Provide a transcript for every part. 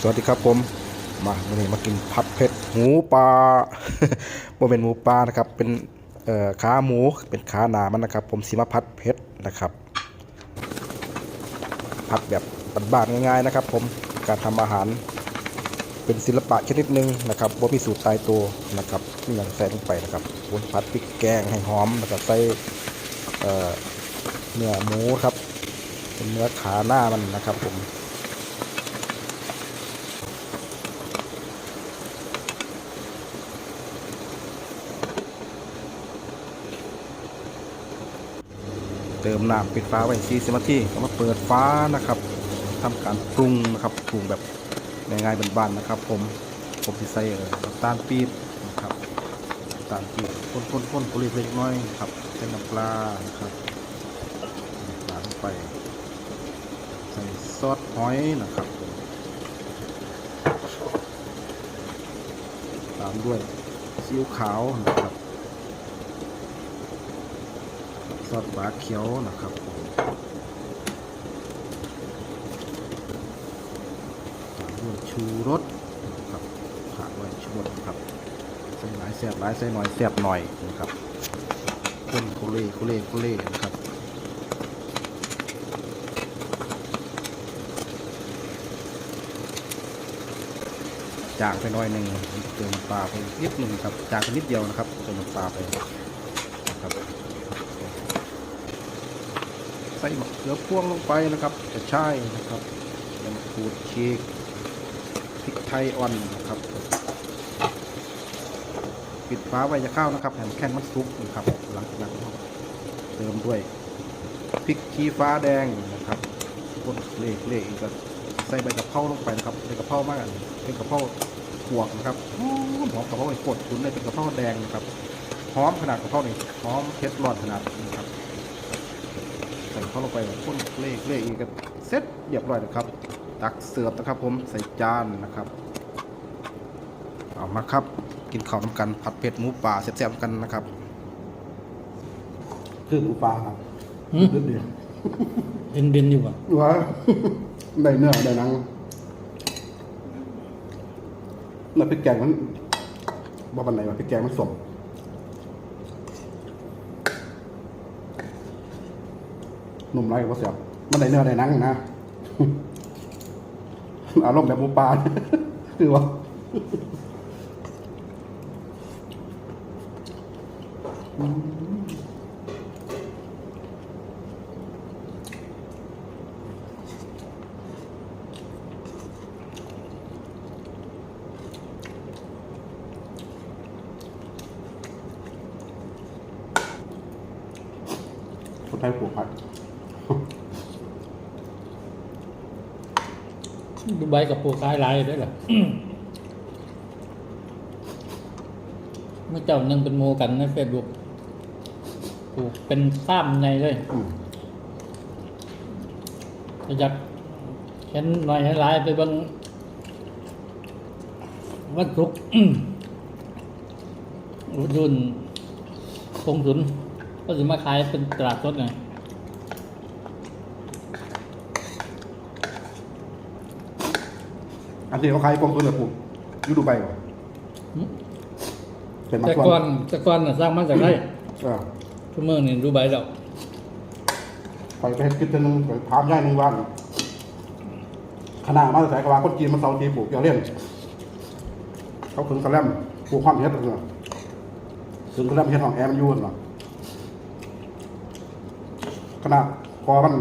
สวัสดีครับผม มาวันนี้มากินผัดเผ็ดหมูปลาโมเป็นหมูปลานะครับ เป็นขาหมูเป็นขาหนามันนะครับ ผมสีมาผัดเผ็ดนะครับผัดแบบบ้านๆง่ายๆนะครับ ผมการทำอาหารเป็นศิลปะชนิดหนึ่งนะครับว่ามีสูตรตายตัวนะครับนี่อย่างใส่ลงไปนะครับผมผัดพริกแกงให้หอมนะครับใส่เอ่อเนื้อหมูครับเป็นเนื้อขาหน้ามันนะครับผม ติมน้ำปิดฟ้าไว้40นาทีก็มาเปิดฟ้านะครับทำการปรุงนะครับปรุงแบบง่ายๆบ้านๆนะครับ ผมผมจะใส่น้ำตาลปี๊บนะครับน้ำตาลปี๊บข้นๆๆๆเล็กๆน้อยครับใส่น้ำปลานะครับปลาลงไปใส่ซอสหอยนะครับผมตามด้วยซีอิ๊วขาวนะครับ ซอสบาเขียวนะครับผมด้วยชูรสนะครับขาดไว้ชูรสนะครับใส่หลายแซ่บหลายใส่หน่อยแซ่บหน่อยนะครับข้นโคเล่โคเล่โคเล่นะครับจางไปหน่อยหนึ่งเติมปลาไปนิดหนึ่งครับจางไปนิดเดียวนะครับเติมปลาไปนะครับ ใส่มะเขือพวงลงไปนะครับกระชายนะครับใบมะกรูดชีกพริกไทยอ่อนนะครับปิดฝาไว้จะเข้าวนะครับแผ่นแค่นมันซุกนะครับ หลังจากนั้นเติมด้วยพริกชี้ฟ้าแดงนะครับคนเละเละอีกก็ใส่ใบกะเพราลงไปนะครับใบกะเพรามากอันเป็นกะเพราขวกนะครับหอมกะเพราไอ้กดตุนเลยเป็นกะเพราแดงนะครับหอมขนาดกะเพราเนี่หอมเผ็ดร้อนขนาดนี้ครับ เข้าลงไปข้นเลขเลขอีกก็เสร็จเรียบร้อยนะครับ ตักเสิร์ฟนะครับผมใส่จานนะครับ เอามาครับ กินข้าวน้ำกันผัดเผ็ดหมูป่าแซ่บๆกันนะครับ คือหมูปลาครับหืมเดือดเดือดเด่นเด่นอยู่ป่ะว่าได้เนื้อได้หนังแล้วพริกแกงมันบ่ปันไหนวะพริกแกงมันสม นุ่มไรกับเสียบมันได้เนื้อได้หนังนะอารมณ์แบบหมูปลาคือว่าคนไทยปลูกผัก ดูใบกับปูคล้ายลายด้วยหรอเมื่อเจ้ายังเป็นโมกันในเฟซบุ๊กปูเป็นซ้ำในเลยอืมอยากเห็นหน่อยให้ลายไปบางวัดทุกร์รุ่นคงสุนก็จะมาขายเป็นตลาดสดไง อันที่เขาขายกองทุนแบบปลูกอยูดูใบก่อนหืมเป็นมาแต่ส่วนก่อนแต่ก่อนน่ะสร้างมาจากไหนเออทุกเมื่อนี่ดูใบแล้วไปไปเฮ็ดกินจนนึงไปถามย่ายหนึ่งวันขนาดมาแต่กว่าคนจีนมาเซาทีปลูกเกี่ยวเล่นเขาถึงกระแลมปลูกความเฮ็ดเลยถึงกระแลมเฮ็ดของแอร์มันอยุ่นหรอขนาดพอมัน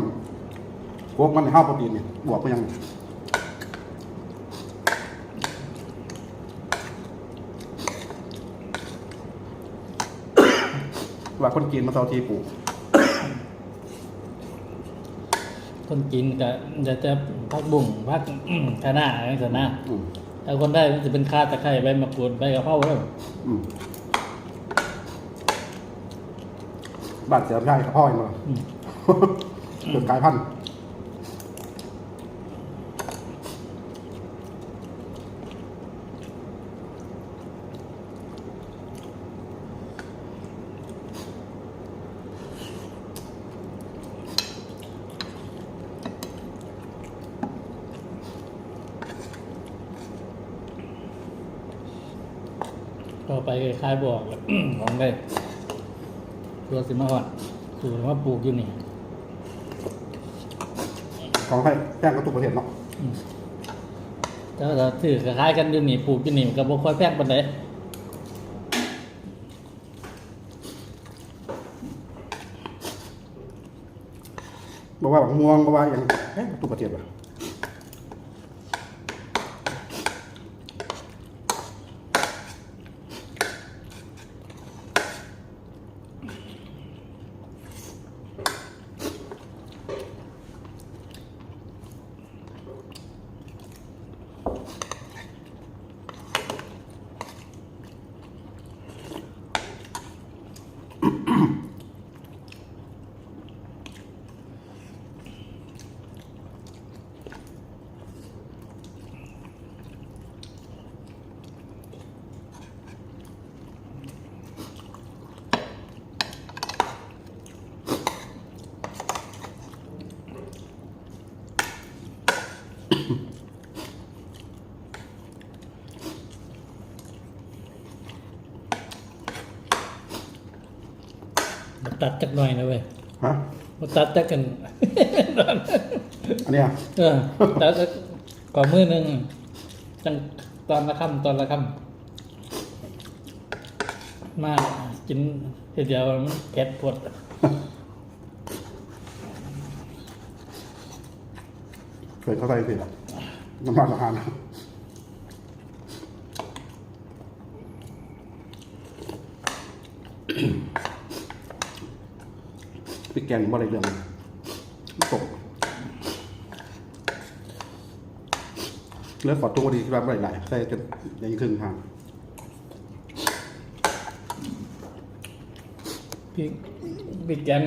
พวกมันห้าโปรตีนนี่บวกไปยัง ว่าคนจีนมาเซาทีปลูกคนกินก็จะจะพักบุ่งพักคะน้าอะไรสันนะอืมแต่คนได้มันจะเป็นข้าตะไคร้ใบมะกรูดใบกะเพราเลยอืมบ้านเสียบย่ายกับพ่อเองมาอืมเกิดกลายพันธุ์ ไปคล้ายๆบอกแล้วของได้ตัวสิมาก่อนสูตรว่าปลูกอยู่นี่ของให้แจ้งกับทุกประเทศเนาะแต่ว่าถ้าถือคล้ายๆกันอยู่นี่ปลูกอยู่นี่มันก็บ่ค่อยแพงปานใดบอกว่าบักม่วงบอกว่าอย่างแจ้งกับทุกประเทศว่ะ ตัดจักหน่อยนะเว้ยฮะบ่ตัดจักกัน อันเนี้ยเออตัดจักก่อนมือหนึงจังตอนละค่ำตอนละค่ำมากินทีเดียวมันเผ็ดปวดเคยเข้าใจผิดน้ำมันอาหา แกงบ่ได้เรื่องเลยตกแล้วขอตัวดีที่บ้านบ่ได้หลายใส่จนยังครึ่งทางพริกพริกแกง